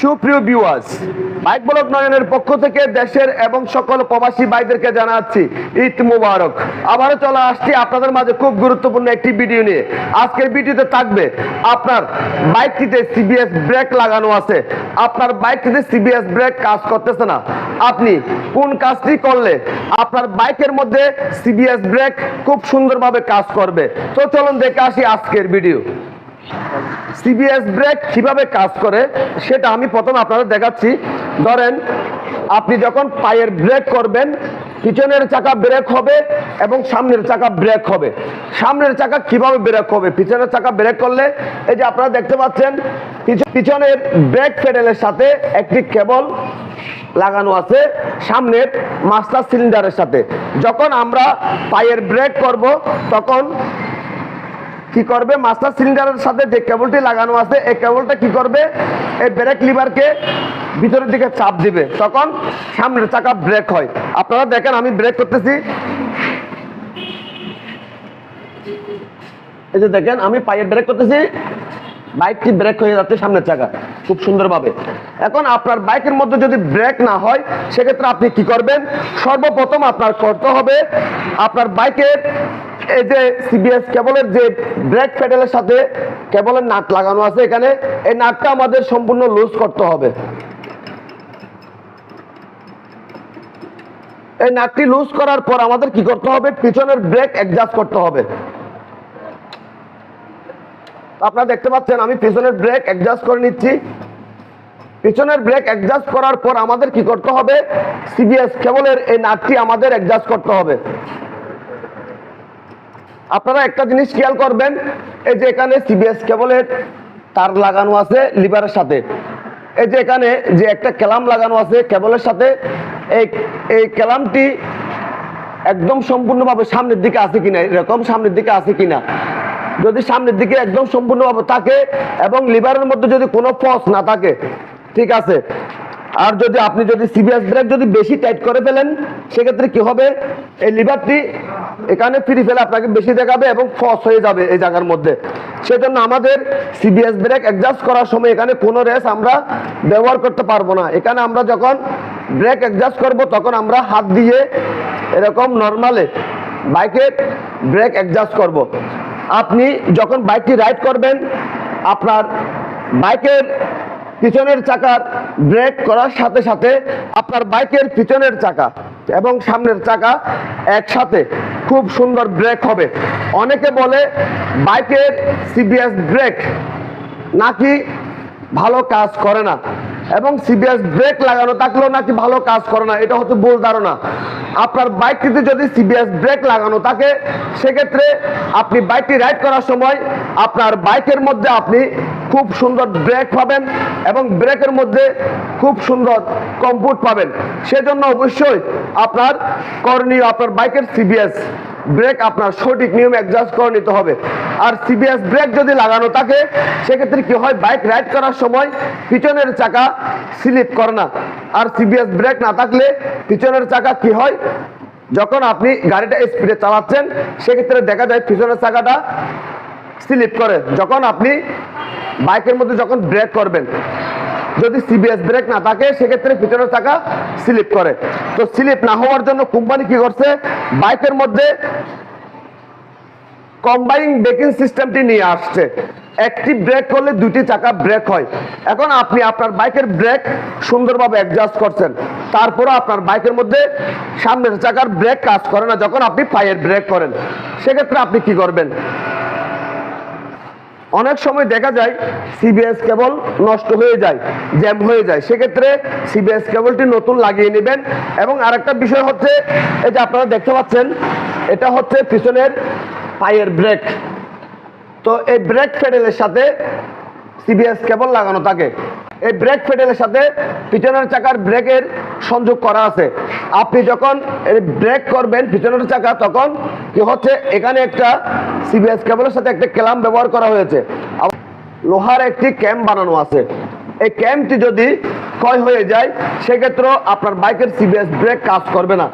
সুপ্রিয় viewers bike block নয়নের পক্ষ থেকে দেশের এবং সকল প্রবাসী ভাইদেরকে জানাচ্ছি ঈদ মুবারক। আবারও চলে আসছি আপনাদের মাঝে খুব গুরুত্বপূর্ণ একটি ভিডিও নিয়ে। আজকের ভিডিওতে থাকবে আপনার বাইকটিতে সিবিএস ব্রেক লাগানো আছে। আপনার বাইকটিতে সিবিএস ব্রেক কাজ করতেছে না। আপনি কোন কাজটি করলে আপনার বাইকের মধ্যে সিবিএস ব্রেক খুব সুন্দরভাবে কাজ করবে। তো চলুন দেখে আসি আজকের ভিডিও সিবিএস ব্রেক কীভাবে কাজ করে, সেটা আমি প্রথম আপনাদের দেখাচ্ছি। ধরেন, আপনি যখন পায়ের ব্রেক করবেন, পিছনের চাকা ব্রেক হবে এবং সামনের চাকা ব্রেক হবে। সামনের চাকা কীভাবে ব্রেক হবে? পিছনের চাকা ব্রেক করলে, এই যে আপনারা দেখতে পাচ্ছেন, পিছ- পিছনের ব্রেক প্যাডেলের সাথে একটি কেবল লাগানো আছে, সামনের মাস্টার সিলিন্ডারের সাথে। যখন আমরা পায়ের ব্রেক করব, তখন কি করবে? মাস্টার সিলিন্ডারের সাথে যে কেবলটি লাগানো আছে, এই কেবলটা কি করবে? এই ব্রেক লিভারকে ভিতরের দিকে চাপ দিবে। তখন সামনের চাকা ব্রেক হয়। আপনারা দেখেন, আমি ব্রেক করতেছি। এই যে দেখেন, আমি পায়ের ব্রেক করতেছি। বাইকটি ব্রেক হয়ে যাচ্ছে সামনের চাকা, খুব সুন্দরভাবে। এখন আপনার বাইকের মধ্যে যদি ব্রেক না হয়, সেক্ষেত্রে আপনি কি করবেন? সর্বপ্রথম আপনার করতে হবে, আপনার বাইকের এই যে সিবিএস কেবলের যে ব্রেক প্যাডেলের সাথে কেবলের নাট লাগানো আছে এখানে, এই নাটটা আমাদের সম্পূর্ণ লুজ করতে হবে। এই নাটটি লুজ করার পর আমাদের কি করতে হবে? পিছনের ব্রেক অ্যাডজাস্ট করতে হবে। আপনারা দেখতে পাচ্ছেন, আমি পিছনের ব্রেক অ্যাডজাস্ট করে নিচ্ছি। পিছনের ব্রেক অ্যাডজাস্ট করার পর আমাদের কি করতে হবে? সিবিএস কেবলের এই নাটটি আমাদের অ্যাডজাস্ট করতে হবে। আপনারা একটা জিনিস খেয়াল করবেন, এই যে এখানে সিবিএস কেবলের তার লাগানো আছে লিভারের সাথে। এই যে এখানে যে একটা ক্যালাম লাগানো আছে কেবলের সাথে, এই এই ক্যালামটি একদম সম্পূর্ণভাবে সামনের দিকে আছে কিনা, এরকম সামনের দিকে আছে কিনা? যদি সামনের দিকে একদম সম্পূর্ণভাবে থাকে এবং লিভারের মধ্যে যদি কোনো ফস না থাকে, ঠিক আছে? আর যদি আপনি যদি সিবিএস ব্রেক যদি বেশি টাইট করে ফেলেন, সেক্ষেত্রে কি হবে? এই লিভারটি এখানে ফিরে ফেলে আপনাকে বেশি দেখাবে এবং ফস হয়ে যাবে এই জায়গার মধ্যে। সেজন্য আমাদের সিবিএস ব্রেক অ্যাডজাস্ট করার সময় এখানে কোনো রেস আমরা ব্যবহার করতে পারব না। এখানে আমরা যখন ব্রেক অ্যাডজাস্ট করব, তখন আমরা হাত দিয়ে এরকম নর্মালে বাইকের ব্রেক অ্যাডজাস্ট করব। আপনি যখন বাইকটি রাইড করবেন, আপনার বাইকের পিছনের চাকার ব্রেক করার সাথে সাথে আপনার বাইকের পিছনের চাকা এবং সামনের চাকা একসাথে খুব সুন্দর ব্রেক হবে। অনেকে বলে বাইকের সিবিএস ব্রেক নাকি ভালো কাজ করে না। এবং সিবিএস ব্রেক লাগানো থাকলেও নাকি ভালো কাজ করে না। এটা হচ্ছে ভুল ধারণা। আপনার বাইকটিতে যদি সিবিএস ব্রেক লাগানো থাকে, সেক্ষেত্রে আপনি বাইকটি রাইড করার সময় আপনার বাইকের মধ্যে আপনি খুব সুন্দর ব্রেক পাবেন এবং ব্রেকের মধ্যে খুব সুন্দর কম্পুট পাবেন। সেজন্য অবশ্যই আপনার করণীয়, আপনার বাইকের সিবিএস ব্রেক আপনার সঠিক নিয়মে অ্যাডজাস্ট করে নিতে হবে। আর সিবিএস ব্রেক যদি লাগানো থাকে, সেক্ষেত্রে কি হয়? বাইক রাইড করার সময় পিছনের চাকা স্লিপ করে না। আর সিবিএস ব্রেক না থাকলে পিছনের চাকা কি হয়? যখন আপনি গাড়িটা স্পিডে চালাচ্ছেন, সেক্ষেত্রে দেখা যায় পিছনের চাকাটা স্লিপ করে। যখন আপনি বাইকের মধ্যে যখন ব্রেক করবেন, যদি সিবিএস ব্রেক না থাকে, সেক্ষেত্রে পিছনের চাকা স্লিপ করে। তো স্লিপ না হওয়ার জন্য কোম্পানি কি করছে? বাইকের মধ্যে কম্বাইন ব্রেকিং সিস্টেমটি নিয়ে আসছে। একটি ব্রেক করলে দুটি চাকা ব্রেক হয়। এখন আপনি আপনার বাইকের ব্রেক সুন্দরভাবে অ্যাডজাস্ট করছেন। তারপরও আপনার বাইকের মধ্যে সামনের চাকার ব্রেক কাজ করে না, যখন আপনি পায়ের ব্রেক করেন। সেক্ষেত্রে আপনি কি করবেন? অনেক সময় দেখা যায় সিবিএস কেবল নষ্ট হয়ে যায় জ্যাম হয়ে যায়। সেক্ষেত্রে সিবিএস কেবলটি নতুন লাগিয়ে নেবেন। এবং আরেকটা বিষয় হচ্ছে, এই যে আপনারা দেখতে পাচ্ছেন, এটা হচ্ছে পিছনের পায়ের ব্রেক তো এই ব্রেক প্যাডেলের সাথে সিবিএস কেবল লাগানো থাকে। এই ব্রেক প্যাডেলের সাথে পিছনের চাকার ব্রেকের সংযোগ করা আছে। আপনি যখন ব্রেক করবেন পিছনের চাকা, তখন কি হচ্ছে? এখানে একটা সিবিএস কেবলের সাথে একটা ক্যালাম ব্যবহার করা হয়েছে। লোহার একটি ক্যাম্প বানানো আছে। এই ক্যাম্পটি যদি ক্ষয় হয়ে যায়, সেক্ষেত্রেও আপনার বাইকের সিবিএস ব্রেক কাজ করবে না।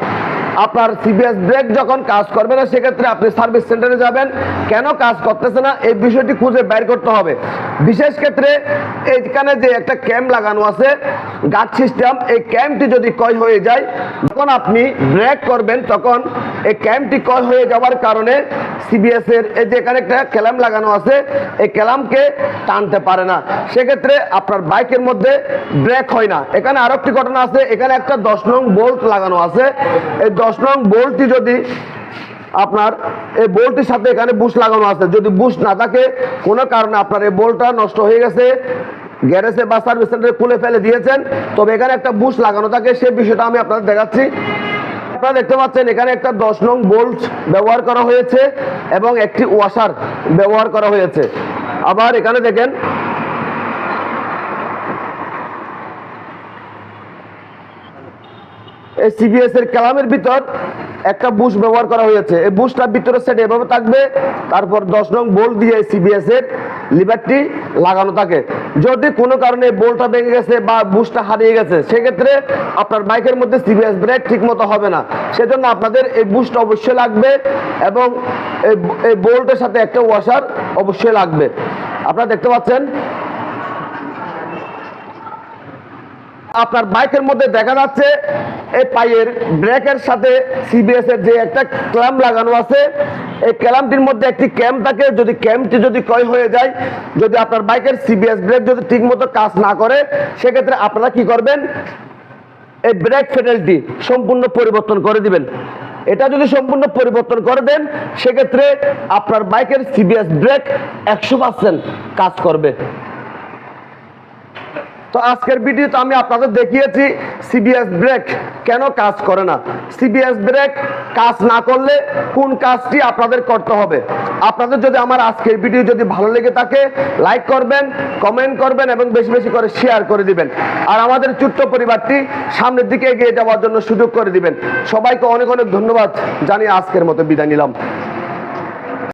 আপনার সিবিএস ব্রেক যখন কাজ করবে না, সেক্ষেত্রে আপনি সার্ভিস সেন্টারে যাবেন। কেন কাজ করতেছে না? এই বিষয়টি খুঁজে বের করতে হবে। বিশেষ ক্ষেত্রে এইখানে যে একটা ক্যাম্প লাগানো আছে, গাছ সিস্টেম, এই ক্যাম্পটি যদি ক্ষয় হয়ে যায়, যখন আপনি ব্রেক করবেন, তখন এই ক্যাম্পটি ক্ষয় হয়ে যাওয়ার কারণে সিবিএস এর এই যে এখানে একটা ক্যালাম লাগানো আছে, এই ক্যালামকে টানতে পারে না। সেক্ষেত্রে আপনার বাইকের মধ্যে ব্রেক হয় না। এখানে আরও একটি ঘটনা আছে, এখানে একটা দশ নং বোল্ট লাগানো আছে। এই দশ নং বোল্টটি যদি আপনার এই বোল্টটির সাথে এখানে বুশ লাগানো আছে। যদি বুশ না থাকে, কোনো কারণে আপনার এই বোল্টটা নষ্ট হয়ে গেছে, গ্যারেজে বা সার্ভিস সেন্টারে খুলে ফেলে দিয়েছেন, তবে এখানে একটা বুশ লাগানো থাকে, সেই বিষয়টা আমি আপনাদের দেখাচ্ছি। আপনারা দেখতে পাচ্ছেন, এখানে একটা দশ নং বোল্ট ব্যবহার করা হয়েছে এবং একটি ওয়াশার ব্যবহার করা হয়েছে। আবার এখানে দেখেন, এই সিবিএস এর কালামের ভিতর একটা বুশ ব্যবহার করা হয়েছে। এই বুশটার ভিতরে সেট এভাবে থাকবে, তারপর দশ নং বোল্ট দিয়ে সিবিএস এর লিভারটি লাগানো থাকে। যদি কোনো কারণে বোল্টটা ভেঙে গেছে বা বুশটা হারিয়ে গেছে, সেক্ষেত্রে আপনার বাইকের মধ্যে সিবিএস ব্রেক ঠিক মতো হবে না। সেজন্য আপনাদের এই বুশটা অবশ্যই লাগবে এবং এই বোল্টের সাথে একটা ওয়াশার অবশ্যই লাগবে। আপনারা দেখতে পাচ্ছেন আপনার বাইকের মধ্যে দেখা যাচ্ছে, এই পায়ের ব্রেকের সাথে সিবিএস এর যে একটা ক্ল্যাম্প লাগানো আছে, এই ক্যালামটির মধ্যে একটি ক্যাম্প থাকে। যদি ক্যাম্পটি যদি ক্ষয় হয়ে যায়, যদি আপনার বাইকের সিবিএস ব্রেক যদি ঠিকমতো কাজ না করে, সেক্ষেত্রে আপনারা কি করবেন? এই ব্রেক ফেডেলটি সম্পূর্ণ পরিবর্তন করে দিবেন। এটা যদি সম্পূর্ণ পরিবর্তন করে দেন, সেক্ষেত্রে আপনার বাইকের সিবিএস ব্রেক একশো পার্সেন্ট কাজ করবে। তো আজকের ভিডিওতে আমি আপনাদের দেখিয়েছি সিবিএস ব্রেক কেন কাজ করে না। সিবিএস ব্রেক কাজ না করলে কোন কাজটি আপনাদের করতে হবে? আপনাদের যদি আমার আজকের ভিডিও যদি ভালো লেগে থাকে লাইক করবেন কমেন্ট করবেন এবং বেশি বেশি করে শেয়ার করে দিবেন। আর আমাদের ছোট্ট পরিবারটি সামনের দিকে এগিয়ে যাওয়ার জন্য সুযোগ করে দিবেন। সবাইকে অনেক অনেক ধন্যবাদ। জানিয়ে আজকের মতো বিদায় নিলাম।